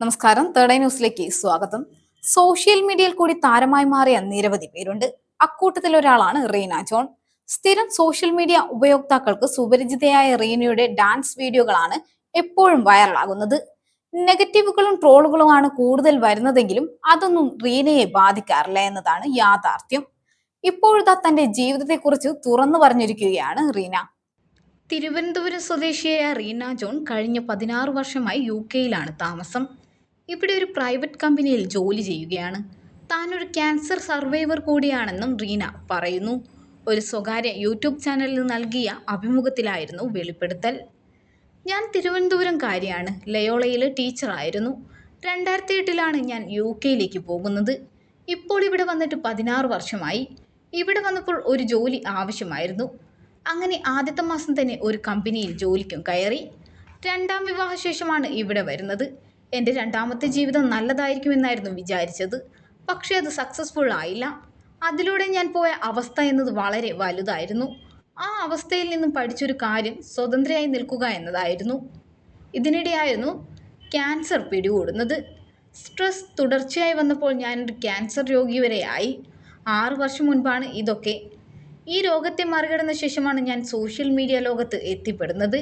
നമസ്കാരം. Third eye ന്യൂസിലേക്ക് സ്വാഗതം. സോഷ്യൽ മീഡിയയിൽ കൂടി താരമായി മാറിയ നിരവധി പേരുണ്ട്. അക്കൂട്ടത്തിൽ ഒരാളാണ് റീന ജോൺ. സ്ഥിരം സോഷ്യൽ മീഡിയ ഉപയോക്താക്കൾക്ക് സുപരിചിതയായ റീനയുടെ ഡാൻസ് വീഡിയോകളാണ് എപ്പോഴും വൈറലാകുന്നത് നെഗറ്റീവുകളും ട്രോളുകളുമാണ് കൂടുതൽ വരുന്നതെങ്കിലും അതൊന്നും റീനയെ ബാധിക്കാറില്ല എന്നതാണ് യാഥാർത്ഥ്യം. ഇപ്പോഴത്തെ തന്റെ ജീവിതത്തെക്കുറിച്ച് തുറന്നു പറഞ്ഞിരിക്കുകയാണ് റീന. തിരുവനന്തപുരം സ്വദേശിയായ റീന ജോൺ കഴിഞ്ഞ പതിനാറ് വർഷമായി യു കെയിലാണ് താമസം. ഇവിടെ ഒരു പ്രൈവറ്റ് കമ്പനിയിൽ ജോലി ചെയ്യുകയാണ്. താനൊരു ക്യാൻസർ സർവൈവർ കൂടിയാണെന്നും റീന പറയുന്നു. ഒരു സ്വകാര്യ യൂട്യൂബ് ചാനലിൽ നൽകിയ അഭിമുഖത്തിലായിരുന്നു വെളിപ്പെടുത്തൽ. ഞാൻ തിരുവനന്തപുരംകാരിയാണ് ലയോളയിലെ ടീച്ചറായിരുന്നു. രണ്ടായിരത്തി എട്ടിലാണ് ഞാൻ യു കെയിലേക്ക് പോകുന്നത്. ഇപ്പോൾ ഇവിടെ വന്നിട്ട് പതിനാറ് വർഷമായി. ഇവിടെ വന്നപ്പോൾ ഒരു ജോലി ആവശ്യമായിരുന്നു. അങ്ങനെ ആദ്യത്തെ മാസം തന്നെ ഒരു കമ്പനിയിൽ ജോലിക്കും കയറി. രണ്ടാം വിവാഹശേഷമാണ് ഇവിടെ വരുന്നത്. എന്റെ രണ്ടാമത്തെ ജീവിതം നല്ലതായിരിക്കുമെന്നായിരുന്നു വിചാരിച്ചത്. പക്ഷേ അത് സക്സസ്ഫുൾ ആയില്ല. അതിലൂടെ ഞാൻ പോയ അവസ്ഥ എന്നത് വളരെ വലുതായിരുന്നു. ആ അവസ്ഥയിൽ നിന്നും പഠിച്ചൊരു കാര്യം സ്വതന്ത്രയായി നിൽക്കുക എന്നതായിരുന്നു. ഇതിനിടെയായിരുന്നു ക്യാൻസർ പിടികൂടുന്നത്. സ്ട്രെസ് തുടർച്ചയായി വന്നപ്പോൾ ഞാനൊരു ക്യാൻസർ രോഗി വരെയായി ആറു വർഷം മുൻപാണ് ഇതൊക്കെ. ഈ രോഗത്തെ മറികടന്ന ശേഷമാണ് ഞാൻ സോഷ്യൽ മീഡിയ ലോകത്ത് എത്തിപ്പെടുന്നത്.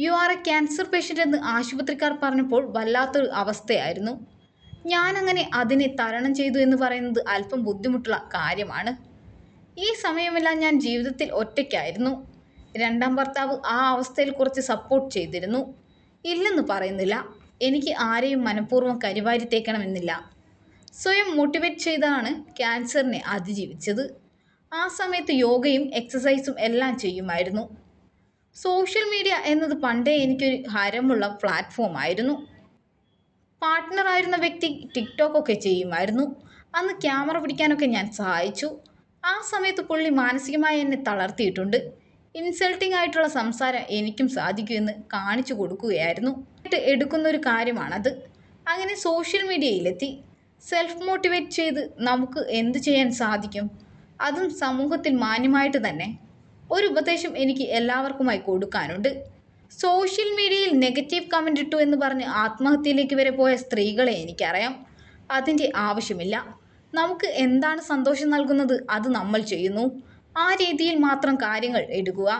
You are a cancer patient എന്ന് ആശുപത്രിക്കാർ പറഞ്ഞപ്പോൾ വല്ലാത്തൊരു അവസ്ഥയായിരുന്നു. ഞാനങ്ങനെ അതിനെ തരണം ചെയ്തു എന്ന് പറയുന്നത് അല്പം ബുദ്ധിമുട്ടുള്ള കാര്യമാണ്. ഈ സമയമെല്ലാം ഞാൻ ജീവിതത്തിൽ ഒറ്റയ്ക്കായിരുന്നു. രണ്ടാം ഭർത്താവ് ആ അവസ്ഥയിൽ കുറച്ച് സപ്പോർട്ട് ചെയ്തിരുന്നു. ഇല്ലെന്ന് പറയുന്നില്ല. എനിക്ക് ആരെയും മനഃപൂർവം കരിവാരി തേക്കണമെന്നില്ല സ്വയം മോട്ടിവേറ്റ് ചെയ്താണ് ക്യാൻസറിനെ അതിജീവിച്ചത്. ആ സമയത്ത് യോഗയും എക്സസൈസും എല്ലാം ചെയ്യുമായിരുന്നു. സോഷ്യൽ മീഡിയ എന്നത് പണ്ടേ എനിക്കൊരു ഹരമുള്ള പ്ലാറ്റ്ഫോം ആയിരുന്നു. പാർട്ട്ണറായിരുന്ന വ്യക്തി ടിക്ടോക്ക് ഒക്കെ ചെയ്യുമായിരുന്നു. അന്ന് ക്യാമറ പിടിക്കാനൊക്കെ ഞാൻ സഹായിച്ചു. ആ സമയത്ത് പുള്ളി മാനസികമായി എന്നെ തളർത്തിയിട്ടുണ്ട്. ഇൻസൾട്ടിംഗ് ആയിട്ടുള്ള സംസാരം എനിക്കും സാധിക്കുമെന്ന് കാണിച്ചു കൊടുക്കുകയായിരുന്നു. എടുക്കുന്ന ഒരു കാര്യമാണത്. അങ്ങനെ സോഷ്യൽ മീഡിയയിലെത്തി സെൽഫ് മോട്ടിവേറ്റ് ചെയ്ത് നമുക്ക് എന്ത് ചെയ്യാൻ സാധിക്കും? അതും സമൂഹത്തിൽ മാന്യമായിട്ട് തന്നെ. ഒരു ഉപദേശം എനിക്ക് എല്ലാവർക്കുമായി കൊടുക്കാനുണ്ട്. സോഷ്യൽ മീഡിയയിൽ നെഗറ്റീവ് കമന്റ് ഇട്ടു എന്ന് പറഞ്ഞ് ആത്മഹത്യയിലേക്ക് വരെ പോയ സ്ത്രീകളെ എനിക്കറിയാം. അതിന്റെ ആവശ്യമില്ല. നമുക്ക് എന്താണ് സന്തോഷം നൽകുന്നത്? അത് നമ്മൾ ചെയ്യുന്നു. ആ രീതിയിൽ മാത്രം കാര്യങ്ങൾ എടുക്കുക.